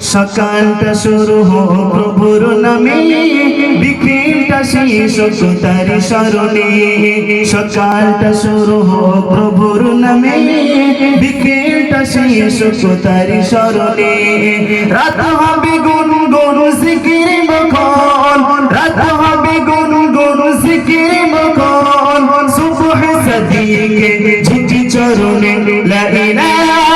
সকালটা শুরু হোক প্রভুর নামে। বিকেলটা শেষ হোক তার স্মরণে। সকালটা শুরু হোক প্রভুর নামে। বিকেলটা শেষ হোক তার স্মরণে। রাত হবে গুন গুন সিকির মখন। রাত হবে গুন গুন সিকির মখন। সুবহ সদিকে ঝুঁকি চরণে। লা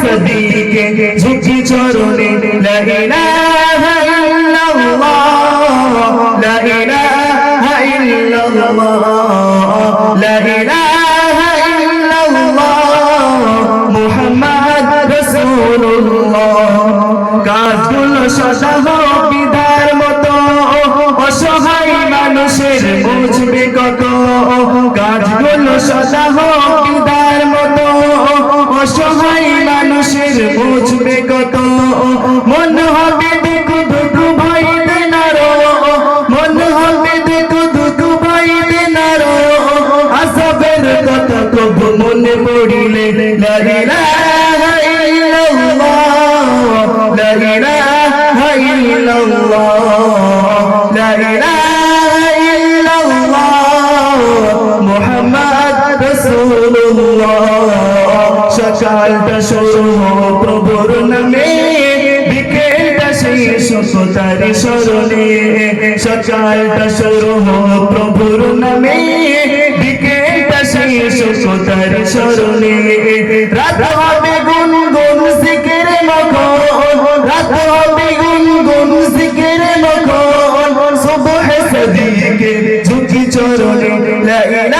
সদিকে ঝুঁকি চরণে, লা ইলাহা ইল্লাল্লাহ, লা ইলাহা ইল্লাল্লাহ, লা ইলাহা ইল্লাল্লাহ কাজগুলো সদা হোক মতো, অসহায় মানুষের মতো, অসহায় বুঝবে কত মন হবে সকালটা হোক প্রভুর নামে। বিকেলটা শেষ হোক তার স্মরণে। সকালটা হোক প্রভুর নামে। বিকেলটা রাত হবে গুন গুন জিকির মখন রাত হবে গুন গুন জিকির মখন সুবহ সদিকে ঝুঁকি চরণে। লা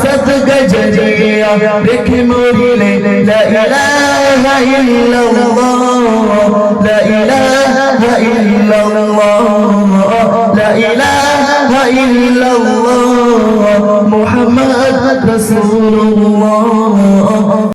সদ গজরিয়া রেখে মরিলে, লা ইলাহা ইল্লাল্লাহ, লা ইলাহা ইল্লাল্লাহ, লা ইলাহা ইল্লাল্লাহ, মুহাম্মদ রাসূলুল্লাহ।